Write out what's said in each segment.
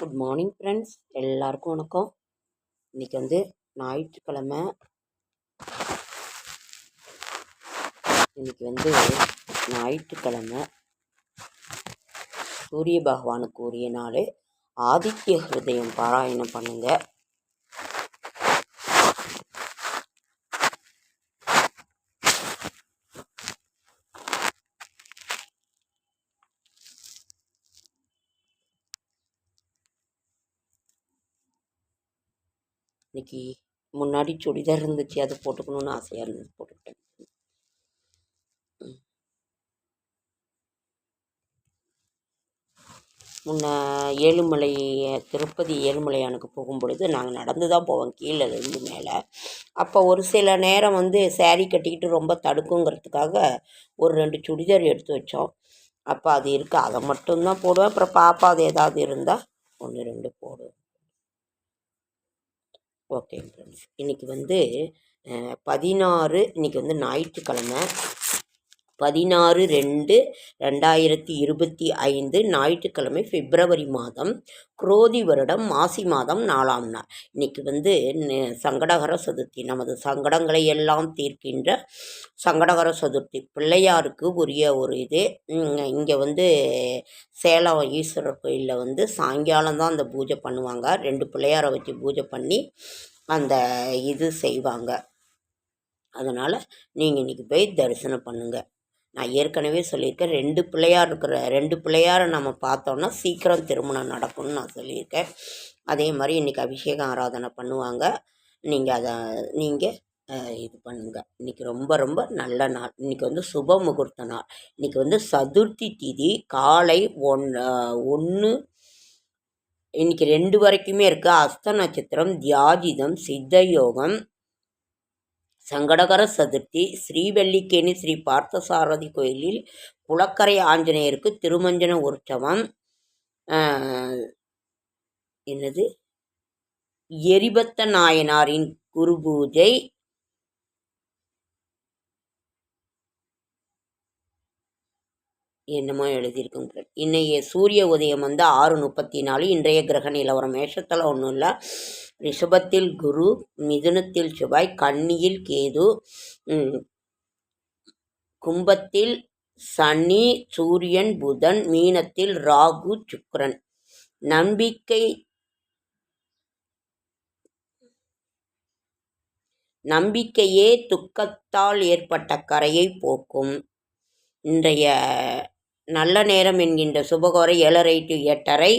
Good morning friends எல்லாருக்கும் வணக்கம். இன்றைக்கி வந்து ஞாயிற்றுக்கிழமை. இன்றைக்கி வந்து ஞாயிற்றுக்கிழமை. சூரிய பகவானுக்கு உரிய நாள். ஆதித்ய ஹிருதயம் பாராயணம் பண்ணுங்கள் இன்னைக்கு முன்னாடி சுடிதார் இருந்துச்சு அது போட்டுக்கணும்னு ஆசையாக இருந்தது போட்டுக்கிட்டேன். முன்ன ஏழுமலை திருப்பதி ஏழுமலையானுக்கு போகும்பொழுது நாங்கள் நடந்து தான் போவோம் கீழே இருந்து மேலே. அப்போ ஒரு சில நேரம் வந்து சேரீ கட்டிக்கிட்டு ரொம்ப தடுக்குங்கிறதுக்காக ஒரு ரெண்டு சுடிதார் எடுத்து வச்சோம். அப்போ அது இருக்குது அதை மட்டும்தான் போடுவேன். அப்புறம் பாப்பா அது ஏதாவது இருந்தால் ஒன்று ரெண்டு போடுவேன் ஓகே ஃப்ரெண்ட்ஸ் இன்றைக்கி வந்து பதினாறு இன்றைக்கி வந்து ஞாயிற்றுக்கிழமை. பதினாறு ரெண்டு ரெண்டாயிரத்தி இருபத்தி ஐந்து ஞாயிற்றுக்கிழமை பிப்ரவரி மாதம் குரோதி வருடம் மாசி மாதம் நாலாம் நாள். இன்றைக்கி வந்து சங்கடகர சதுர்த்தி. நமது சங்கடங்களை எல்லாம் தீர்க்கின்ற சங்கடகர சதுர்த்தி. பிள்ளையாருக்கு உரிய ஒரு இது. இங்கே வந்து சேலம் ஈஸ்வரர் கோயிலில் வந்து சாயங்காலம் தான் அந்த பூஜை பண்ணுவாங்க. ரெண்டு பிள்ளையாரை வச்சு பூஜை பண்ணி அந்த இது செய்வாங்க. அதனால் நீங்கள் இன்றைக்கி போய் தரிசனம் பண்ணுங்கள் நான் ஏற்கனவே சொல்லியிருக்கேன். ரெண்டு பிள்ளையார் இருக்கிற ரெண்டு பிள்ளையாரை நம்ம பார்த்தோன்னா சீக்கிரம் திருமணம் நடக்கும்னு நான் சொல்லியிருக்கேன். அதே மாதிரி இன்றைக்கி அபிஷேகம் ஆராதனை பண்ணுவாங்க. நீங்கள் அதை நீங்கள் இது பண்ணுங்கள் இன்றைக்கி ரொம்ப ரொம்ப நல்ல நாள். இன்றைக்கி வந்து சுப முகூர்த்த நாள். இன்றைக்கி வந்து சதுர்த்தி திதி காலை ஒன் ஒன்று இன்னைக்கு ரெண்டு வரைக்குமே இருக்குது அஸ்த நட்சத்திரம் தியாஜிதம் சித்த யோகம் சங்கடகர சதுர்த்தி ஸ்ரீவல்லிக்கேணி ஸ்ரீ பார்த்தசாரதி கோயிலில் குளக்கரை ஆஞ்சநேயருக்கு திருமஞ்சன உற்சவம். என்னது? எரிபத்த நாயனாரின் குரு பூஜை என்னமோ எழுதியிருக்குங்க இன்னைய சூரிய உதயம் வந்து ஆறு முப்பத்தி நாலு இன்றைய கிரக நிலவரம். மேஷத்தில் ஒன்றும் இல்லை. ரிஷபத்தில் குரு மிதுனத்தில் செவ்வாய் கன்னியில் கேது கும்பத்தில் சனி சூரியன் புதன் மீனத்தில் ராகு சுக்ரன் நம்பிக்கை நம்பிக்கையே துக்கத்தால் ஏற்பட்ட கரையை போக்கும். இன்றைய நல்ல நேரம் என்கின்ற சுபகோரை ஏழரை டு எட்டரை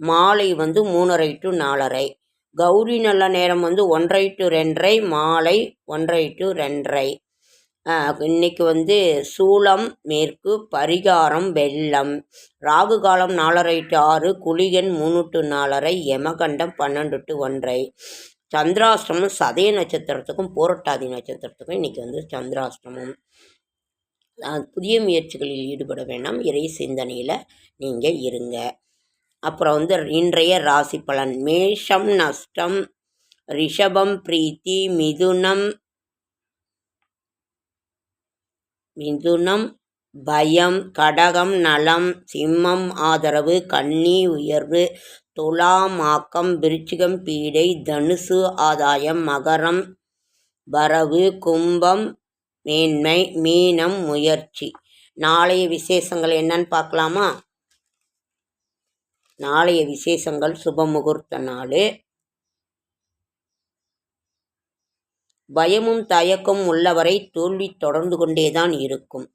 மாலை வந்து மூணரை டு நாலரை. கௌரி நல்ல நேரம் வந்து ஒன்றரை டு ரெண்டரை மாலை ஒன்றரை டு ரெண்டரை. இன்னைக்கு வந்து சூளம் மேற்கு பரிகாரம் வெள்ளம். ராகு காலம் நாலரை டு ஆறு குளிகன் மூணு டு நாலரை யமகண்டம் பன்னெண்டு டு ஒன்றரை சந்திராஷ்டமம் சதய நட்சத்திரத்துக்கும் போரட்டாதி நட்சத்திரத்துக்கும் இன்றைக்கி வந்து சந்திராஷ்டமம். புதிய முயற்சிகளில் ஈடுபட வேண்டாம். இறை சிந்தனையில் நீங்கள் இருங்க. அப்புறம் வந்து இன்றைய ராசி பலன். மேஷம் நஷ்டம் ரிஷபம் பிரீத்தி மிதுனம் மிதுனம் பயம் கடகம் நலம் சிம்மம் ஆதரவு கன்னி உயர்வு துலாம் ஆக்கம் விருச்சிகம் பீடை தனுசு ஆதாயம் மகரம் வரவு கும்பம் மேன்மை மீனம் முயற்சி. நாளைய விசேஷங்கள் என்னன்னு பார்க்கலாமா? நாளைய விசேஷங்கள் சுப முகூர்த்த நாள். பயமும் தயக்கமும் உள்ளவரை தோல்வி தொடர்ந்து கொண்டே தான் இருக்கும்.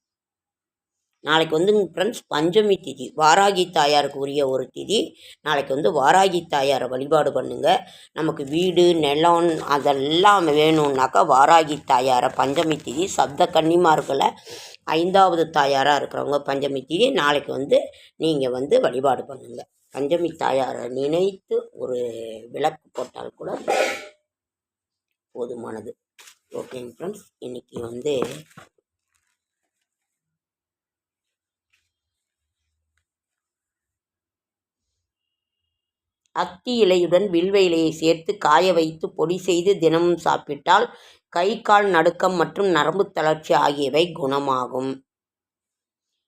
நாளைக்கு வந்து ஃப்ரெண்ட்ஸ் பஞ்சமி திதி வாராகி தாயாருக்கு உரிய ஒரு திதி. நாளைக்கு வந்து வாராகி தாயாரை வழிபாடு பண்ணுங்க. நமக்கு வீடு நிலம் அதெல்லாம் வேணும்னாக்கா வாராகி தாயாரை பஞ்சமி திதி சப்த கன்னிமார்களை ஐந்தாவது தாயாராக இருக்கிறவங்க பஞ்சமி திதி நாளைக்கு வந்து நீங்கள் வந்து வழிபாடு பண்ணுங்கள் பஞ்சமி தாயாரை நினைத்து ஒரு விளக்கு போட்டால் கூட போதுமானது. ஓகேங்க ஃப்ரெண்ட்ஸ் இன்னைக்கு வந்து அத்தி இலையுடன் வில்வ இலையை சேர்த்து காய வைத்து பொடி செய்து தினமும் சாப்பிட்டால் கை கால் நடுக்கம் மற்றும் நரம்பு தளர்ச்சி ஆகியவை குணமாகும்.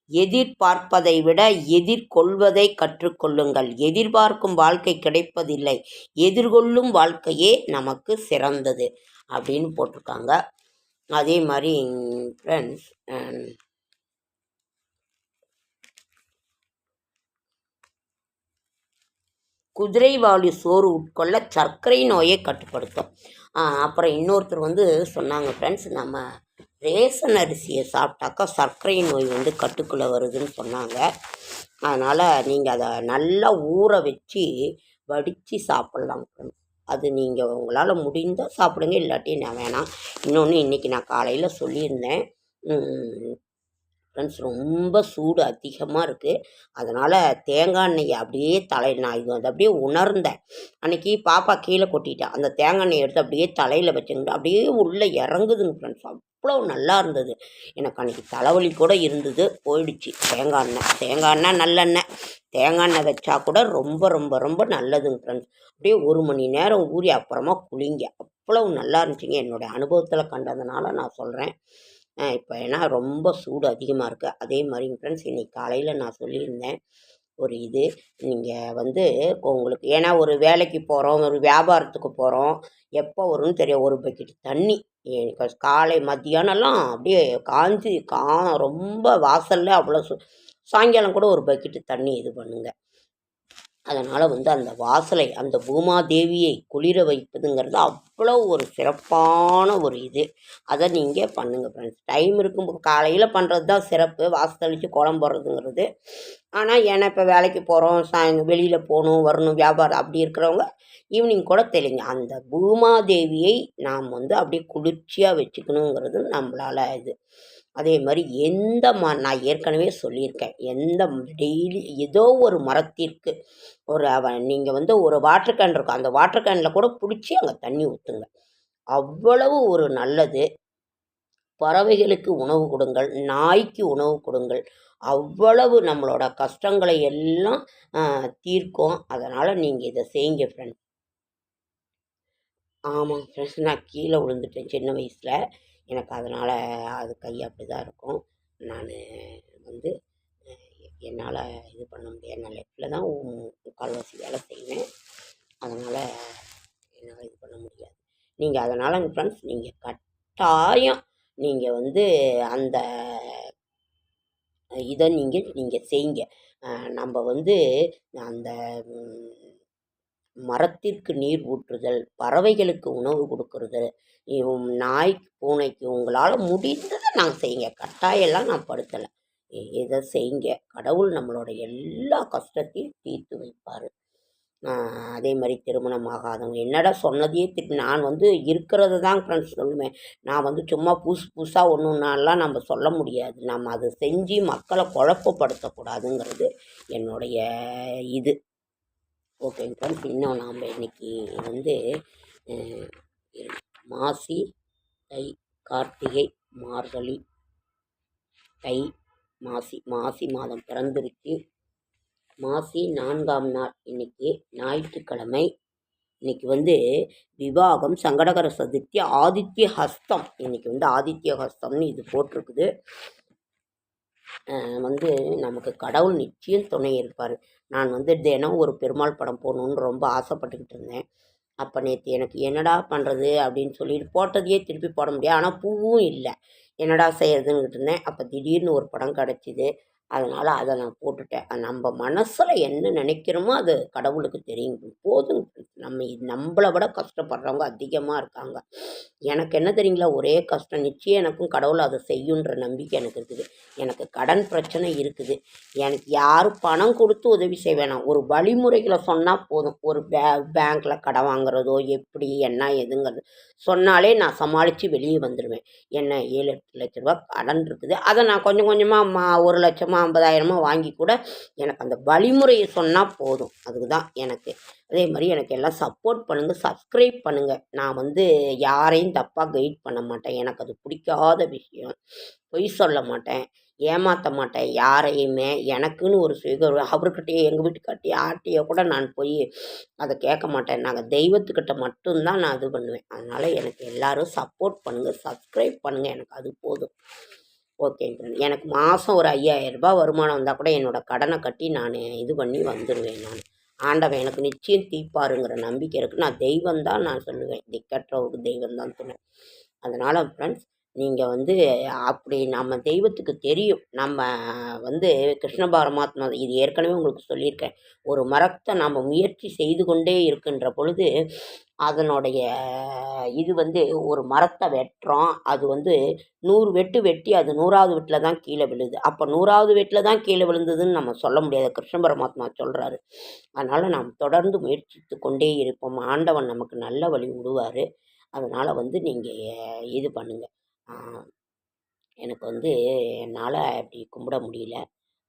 எதிர்பார்ப்பதை விட எதிர்கொள்வதை கற்றுக்கொள்ளுங்கள். எதிர்பார்க்கும் வாழ்க்கை கிடைப்பதில்லை. எதிர்கொள்ளும் வாழ்க்கையே நமக்கு சிறந்தது அப்படின்னு போட்டிருக்காங்க. அதே மாதிரி ஃப்ரெண்ட்ஸ் குதிரைவாளி சோறு உட்கொள்ள சர்க்கரை நோயை கட்டுப்படுத்தும். அப்புறம் இன்னொருத்தர் வந்து சொன்னாங்க ஃப்ரெண்ட்ஸ் நம்ம ரேஷன் அரிசியை சாப்பிட்டாக்கா சர்க்கரை நோய் வந்து கட்டுக்குள்ளே வருதுன்னு சொன்னாங்க. அதனால் நீங்கள் அதை நல்லா ஊற வச்சு வடித்து சாப்பிட்லாம். ஃப்ரெண்ட்ஸ் அது நீங்கள் உங்களால் முடிந்தால் சாப்பிடுங்க. இல்லாட்டி நான் வேணாம். இன்னொன்று இன்றைக்கி நான் காலையில் சொல்லியிருந்தேன். ஃப்ரெண்ட்ஸ் ரொம்ப சூடு அதிகமாக இருக்குது அதனால் தேங்காய் எண்ணெயை அப்படியே தலை நான் இது அப்படியே உணர்ந்தேன். அன்றைக்கி பாப்பா கீழே கொட்டிட்டேன் அந்த தேங்காய் எண்ணெய் எடுத்து அப்படியே தலையில் வச்சுக்கிட்டு அப்படியே உள்ளே இறங்குதுங்க ஃப்ரெண்ட்ஸ். அவ்வளோ நல்லா இருந்தது. எனக்கு அன்றைக்கி தலைவலி கூட இருந்தது. போயிடுச்சு. தேங்காய் எண்ணெய். தேங்காய் எண்ணெய் நல்லெண்ணெய். தேங்காய் எண்ணெய் வச்சா கூட ரொம்ப ரொம்ப ரொம்ப நல்லதுங்க ஃப்ரெண்ட்ஸ். அப்படியே ஒரு மணி நேரம் ஊறி அப்புறமா குளிங்க. அவ்வளவு நல்லா இருந்துச்சுங்க. என்னுடைய அனுபவத்தில் கண்டதுனால நான் சொல்கிறேன் இப்போ ஏன்னா ரொம்ப சூடு அதிகமாக இருக்குது அதே மாதிரி ஃப்ரெண்ட்ஸ் இன்றைக்கி காலையில் நான் சொல்லியிருந்தேன். ஒரு இது நீங்கள் வந்து உங்களுக்கு ஏன்னா ஒரு வேலைக்கு போகிறோம் ஒரு வியாபாரத்துக்கு போகிறோம் எப்போ வரும்னு தெரியும் ஒரு பக்கெட் தண்ணி காலை மத்தியானம்லாம் அப்படியே காஞ்சி கா ரொம்ப வாசலில் அவ்வளோ சு சாயங்காலம் கூட ஒரு பக்கெட்டு தண்ணி இது பண்ணுங்கள் அதனால் வந்து அந்த வாசலை அந்த பூமாதேவியை குளிர வைப்பதுங்கிறது அவ்வளோ ஒரு சிறப்பான ஒரு இது. அதை நீங்கள் பண்ணுங்கள் ஃப்ரெண்ட்ஸ் டைம் இருக்கும்போது காலையில் பண்ணுறது தான் சிறப்பு வாசத்தளித்து குழம்பு போடுறதுங்கிறது ஆனால் ஏன்னா இப்போ வேலைக்கு போகிறோம் சாயங்க வெளியில் போகணும் வரணும் வியாபாரம் அப்படி இருக்கிறவங்க ஈவினிங் கூட தெளிங்க. அந்த பூமாதேவியை நாம் வந்து அப்படியே குளிர்ச்சியாக வச்சுக்கணுங்கிறது நம்மளால் இது. அதே மாதிரி எந்த ம நான் ஏற்கனவே சொல்லியிருக்கேன். எந்த டெய்லி ஏதோ ஒரு மரத்திற்கு ஒரு அவன் நீங்கள் வந்து ஒரு வாட்டர் கேன் இருக்கும். அந்த வாட்டர் கேனில் கூட பிடிச்சி அங்கே தண்ணி ஊற்றுங்க அவ்வளவு ஒரு நல்லது. பறவைகளுக்கு உணவு கொடுங்கள் நாய்க்கு உணவு கொடுங்கள். அவ்வளவு நம்மளோட கஷ்டங்களை எல்லாம் தீர்க்கும். அதனால் நீங்கள் இதை செய்யுங்க ஃப்ரெண்ட் ஆமாங்க ஃப்ரெண்ட்ஸ் நான் கீழே விழுந்துட்டேன் சின்ன வயசில். எனக்கு அதனால் அது கை அப்படி தான் இருக்கும். நான் வந்து என்னால் இது பண்ண முடியாது. நான் லெஃப்டில் தான் முக்கால்வாசி வேலை செய்வேன். அதனால் என்னால் இது பண்ண முடியாது. நீங்கள் அதனால் ஃப்ரெண்ட்ஸ் நீங்கள் கட்டாயம் நீங்கள் வந்து அந்த இதை நீங்கள் நீங்கள் செய்யுங்க நம்ம வந்து அந்த மரத்திற்கு நீர் ஊற்றுதல் பறவைகளுக்கு உணவு கொடுக்கறது நாய்க்கு பூனைக்கு உங்களால் முடிந்ததை நாங்கள் செய்யுங்க. கட்டாயம்லாம் நான் படுத்தலை. இதை செய்யுங்க? கடவுள் நம்மளோட எல்லா கஷ்டத்தையும் தீர்த்து வைப்பார். அதே மாதிரி திருமணம் ஆகாதவங்க. என்னடா சொன்னதையே திருப்பி நான் வந்து இருக்கிறது தான் ஃப்ரெண்ட்ஸ் சொல்லுவேன் நான் வந்து சும்மா புதுசு புதுசாக ஒன்று ஒன்றாலாம் நம்ம சொல்ல முடியாது. நம்ம அதை செஞ்சு மக்களை குழப்பப்படுத்தக்கூடாதுங்கிறது என்னுடைய இது. ஓகேங்க ஃப்ரெண்ட்ஸ் இன்னும் நாம் இன்னைக்கு வந்து மாசி தை கார்த்திகை மார்கழி தை மாசி மாசி மாதம் பிறந்துருச்சு மாசி நான்காம் நாள் இன்னைக்கு ஞாயிற்றுக்கிழமை. இன்னைக்கு வந்து விவாகம் சங்கடகர சதுர்த்தி ஆதித்ய ஹஸ்தம். இன்னைக்கு வந்து ஆதித்ய ஹஸ்தம்னு இது போட்டிருக்குது. வந்து நமக்கு கடவுள் நிச்சயம் துணை இருப்பார். நான் வந்து தினம் ஒரு பெருமாள் படம் போகணுன்னு ரொம்ப ஆசைப்பட்டுக்கிட்டு இருந்தேன். அப்போ நேற்று எனக்கு என்னடா பண்ணுறது அப்படின்னு சொல்லிட்டு போட்டதையே திருப்பி போட முடியாது. ஆனால் பூவும் இல்லை. என்னடா செய்கிறதுன்னு இருந்தேன். அப்போ திடீர்னு ஒரு படம் கிடச்சிது. அதனால் அதை நான் போட்டுட்டேன். நம்ம மனசில் என்ன நினைக்கிறோமோ அது கடவுளுக்கு தெரியும். போதும். நம்ம நம்மளை விட கஷ்டப்படுறவங்க அதிகமாக இருக்காங்க. எனக்கு என்ன தெரியுங்களா? ஒரே கஷ்டம். நிச்சயம் எனக்கும் கடவுள் அதை செய்யுன்ற நம்பிக்கை எனக்கு இருக்குது. எனக்கு கடன் பிரச்சனை இருக்குது. எனக்கு யாரும் பணம் கொடுத்து உதவி செய்ய வேணாம். ஒரு வழிமுறைகளை சொன்னால் போதும். ஒரு பே பேங்க்கில் கடன் வாங்குறதோ எப்படி என்ன எதுங்கிறது சொன்னாலே நான் சமாளித்து வெளியே வந்துடுவேன் என்ன ஏழு எட்டு லட்ச ரூபா கடன் இருக்குது. அதை நான் கொஞ்சம் கொஞ்சமாக மா ஒரு லட்சமாக ஐம்பதாயிரமா வாங்கி கூட எனக்கு அந்த வழிமுறையை சொன்னால் போதும். அதுக்கு தான் எனக்கு. அதே மாதிரி எனக்கு எல்லாம் சப்போர்ட் பண்ணுங்கள் சப்ஸ்கிரைப் பண்ணுங்கள் நான் வந்து யாரையும் தப்பாக கைட் பண்ண மாட்டேன். எனக்கு அது பிடிக்காத விஷயம். பொய் சொல்ல மாட்டேன். ஏமாற்ற மாட்டேன். யாரையுமே எனக்குன்னு ஒரு சுய அவர்கிட்டயே எங்கள் வீட்டுக்காட்டி ஆட்டியோ கூட நான் போய் அதை கேட்க மாட்டேன். நாங்கள் தெய்வத்துக்கிட்ட மட்டும்தான் நான் இது பண்ணுவேன். அதனால் எனக்கு எல்லோரும் சப்போர்ட் பண்ணுங்கள் சப்ஸ்கிரைப் பண்ணுங்கள் எனக்கு அது போதும். ஓகேங்க எனக்கு மாதம் ஒரு ஐயாயிரம் ரூபாய் வருமானம் வந்தால் கூட என்னோடய கடனை கட்டி நான் இது பண்ணி வந்துடுவேன் நான். ஆண்டவன் எனக்கு நிச்சயம் தீர்ப்பாருங்கிற நம்பிக்கை இருக்குது நான் தெய்வம் தான் நான் சொல்லுவேன். திக்கற்றவருக்கு தெய்வம் தான் சொன்னேன் அதனால் ஃப்ரெண்ட்ஸ் நீங்கள் வந்து அப்படி நம்ம தெய்வத்துக்கு தெரியும். நம்ம வந்து கிருஷ்ண பரமாத்மா இது ஏற்கனவே உங்களுக்கு சொல்லியிருக்கேன். ஒரு மரத்தை நம்ம முயற்சி செய்து கொண்டே இருக்கின்ற பொழுது அதனுடைய இது வந்து ஒரு மரத்தை வெட்டுறோம். அது வந்து நூறு வெட்டு வெட்டி அது நூறாவது வெட்டில் தான் கீழே விழுது. அப்போ நூறாவது வெட்டில் தான் கீழே விழுந்ததுன்னு நம்ம சொல்ல முடியாது. கிருஷ்ண பரமாத்மா சொல்கிறாரு அதனால் நாம் தொடர்ந்து முயற்சித்து கொண்டே இருப்போம். ஆண்டவன் நமக்கு நல்ல வழி விடுவார் அதனால் வந்து நீங்கள் இது பண்ணுங்கள் எனக்கு வந்து என்னால் அப்படி கும்பிட முடியல.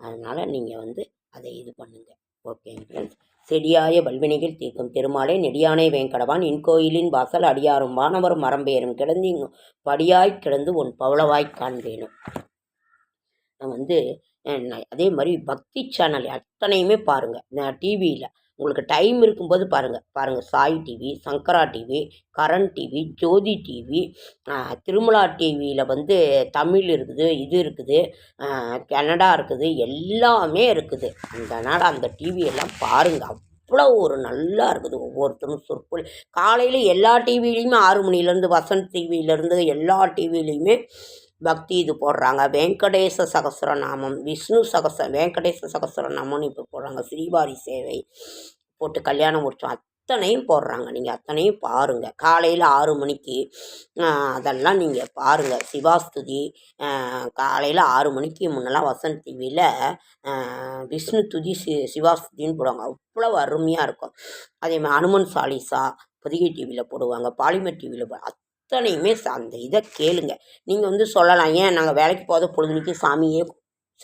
அதனால் நீங்கள் வந்து அதை இது பண்ணுங்கள் ஓகேங்க ஃப்ரெண்ட்ஸ் செடியாய வல்வினிகள் தீர்க்கும் திருமாலை நெடியானை வேங்கடவான். இன்கோயிலின் வாசல் அடியாரும் வானவரும் மரம்பேறும் கிடந்து இங்கு படியாய் கிடந்து உன் பவளவாய் காண்பேனும். நான் வந்து அதே மாதிரி பக்தி சேனல் அத்தனையுமே பாருங்கள் டிவியில் உங்களுக்கு டைம் இருக்கும்போது பாருங்கள் பாருங்கள் Sai TV Shankara TV Karan TV Jothi TV Tirumala டிவியில் வந்து தமிழ் இருக்குது இது இருக்குது கனடா இருக்குது எல்லாமே இருக்குது. அதனால் அந்த டிவியெல்லாம் பாருங்கள் அவ்வளோ ஒரு நல்லா இருக்குது. ஒவ்வொருத்தரும் சொற்பொழி. காலையில் எல்லா டிவிலையுமே ஆறு மணிலேருந்து வசந்த் டிவியிலேருந்து எல்லா டிவிலையுமே பக்தி இது போடுறாங்க. வெங்கடேச சகஸ்ரநாமம் விஷ்ணு சகச வெங்கடேச சகஸ்ரநாமம்னு இப்போ போடுறாங்க. ஸ்ரீவாரி சேவை போட்டு கல்யாணம் முடிச்சோம். அத்தனையும் போடுறாங்க. நீங்கள் அத்தனையும் பாருங்கள் காலையில் ஆறு மணிக்கு அதெல்லாம் நீங்கள் பாருங்கள் சிவாஸ்துதி காலையில் ஆறு மணிக்கு முன்னெல்லாம் வசந்த் டிவியில் விஷ்ணு துதி சி சிவாஸ்துதின்னு போடுவாங்க. அவ்வளோ அருமையாக இருக்கும். அதே மாதிரி அனுமன் சாலிசா பொதிகை டிவியில் போடுவாங்க. பாலிமர் டிவியில் அத்தனையுமே அந்த இதை கேளுங்க. நீங்கள் வந்து சொல்லலாம் ஏன் நாங்கள் வேலைக்கு போத பொழுதுனிக்கு சாமியே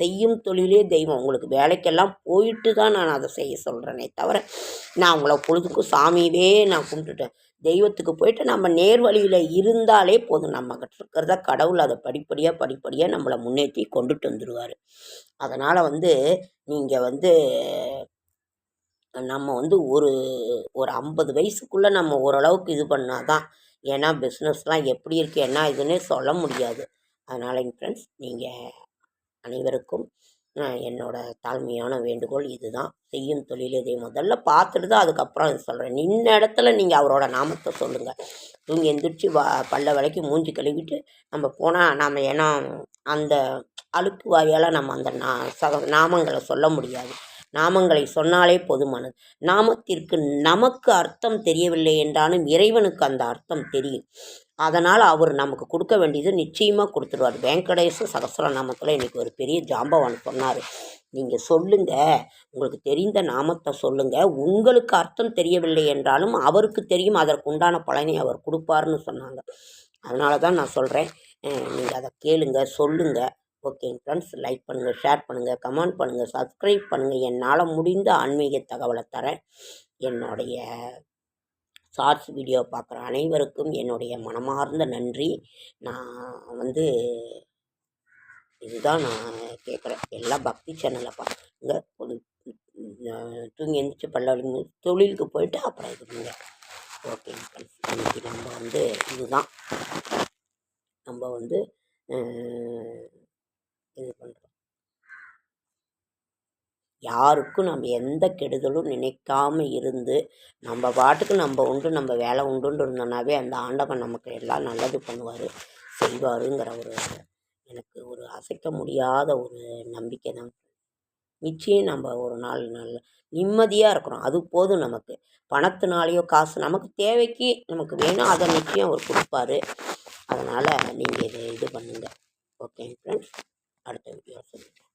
செய்யும் தொழிலே தெய்வம். உங்களுக்கு வேலைக்கெல்லாம் போயிட்டு தான் நான் அதை செய்ய சொல்கிறேனே தவிர நான் உங்களை பொழுதுக்கும் சாமியவே நான் கும்பிட்டுட்டேன். தெய்வத்துக்கு போயிட்டு நம்ம நேர் வழியில் இருந்தாலே போதும். நம்ம இருக்கிறத கடவுள் அதை படிப்படியாக படிப்படியாக நம்மளை முன்னேற்றி கொண்டுட்டு வந்துடுவார் அதனால் வந்து நீங்கள் வந்து நம்ம வந்து ஒரு ஒரு ஐம்பது வயசுக்குள்ளே நம்ம ஓரளவுக்கு இது பண்ணால் தான் ஏன்னா பிஸ்னஸ்லாம் எப்படி இருக்குது என்ன இதுன்னு சொல்ல முடியாது. அதனால் என் ஃப்ரெண்ட்ஸ் நீங்கள் அனைவருக்கும் என்னோடய தாழ்மையான வேண்டுகோள் இதுதான். செய்யும் தொழில் இதை முதல்ல பார்த்துட்டு தான் அதுக்கப்புறம் சொல்கிறேன் நின்ன இடத்துல நீங்கள் அவரோட நாமத்தை சொல்லுங்கள் தூங்கி எந்திரிச்சு வா பல்ல விலைக்கு மூஞ்சி கழுவிட்டு நம்ம போனால் நாம் ஏன்னா அந்த அழுக்கு வாயால் நம்ம அந்த நா சக நாமங்களை சொல்ல முடியாது. நாமங்களை சொன்னாலே போதுமானது. நாமத்திற்கு நமக்கு அர்த்தம் தெரியவில்லை என்றாலும் இறைவனுக்கு அந்த அர்த்தம் தெரியும். அதனால் அவர் நமக்கு கொடுக்க வேண்டியது நிச்சயமாக கொடுத்துருவார். வெங்கடேச சகசிரநாமத்தில் இன்றைக்கி ஒரு பெரிய ஜாம்பவான் சொன்னார். நீங்கள் சொல்லுங்கள் உங்களுக்கு தெரிந்த நாமத்தை சொல்லுங்கள் உங்களுக்கு அர்த்தம் தெரியவில்லை என்றாலும் அவருக்கு தெரியும். அதற்கு உண்டான பலனை அவர் கொடுப்பாருன்னு சொன்னாங்க. அதனால தான் நான் சொல்கிறேன் நீங்கள் அதை கேளுங்க சொல்லுங்கள் ஓகேங்க ஃப்ரெண்ட்ஸ். லைக் பண்ணுங்கள் ஷேர் பண்ணுங்கள் கமெண்ட் பண்ணுங்கள் சப்ஸ்கிரைப் பண்ணுங்கள் என்னால் முடிந்த ஆன்மீக தகவலை தரேன். என்னுடைய ஷார்ட்ஸ் வீடியோ பார்க்குற அனைவருக்கும் என்னுடைய மனமார்ந்த நன்றி. நான் வந்து இதுதான் நான் கேட்குறேன். எல்லா பக்தி சேனலை பாருங்க. தூங்கி எழுந்திரிச்சு பல்ல தொழிலுக்கு போயிட்டு அப்புறம் இருக்குங்க ஓகேங்க ஃப்ரெண்ட்ஸ். இன்றைக்கி நம்ம வந்து இதுதான். நம்ம வந்து இது பண்ணுறோம் யாருக்கும் நம்ம எந்த கெடுதலும் நினைக்காம இருந்து நம்ம பாட்டுக்கு நம்ம உண்டு நம்ம வேலை உண்டுன்னு இருந்தோம்னாவே அந்த ஆண்டவன் நமக்கு எல்லாம் நல்லது பண்ணுவார் செய்வாருங்கிற ஒரு எனக்கு ஒரு அசைக்க முடியாத ஒரு நம்பிக்கை தான். நிச்சயம் நம்ம ஒரு நாள் நல்ல நிம்மதியாக இருக்கிறோம். அது போதும் நமக்கு. பணத்தினாலேயோ காசு நமக்கு தேவைக்கு நமக்கு வேணும் அதை நிச்சயம் அவர் கொடுப்பாரு. அதனால் நீங்கள் இதை இது பண்ணுங்கள் ஓகே ஃப்ரெண்ட்ஸ். அடுத்த வீடியோ சொல்லுங்கள்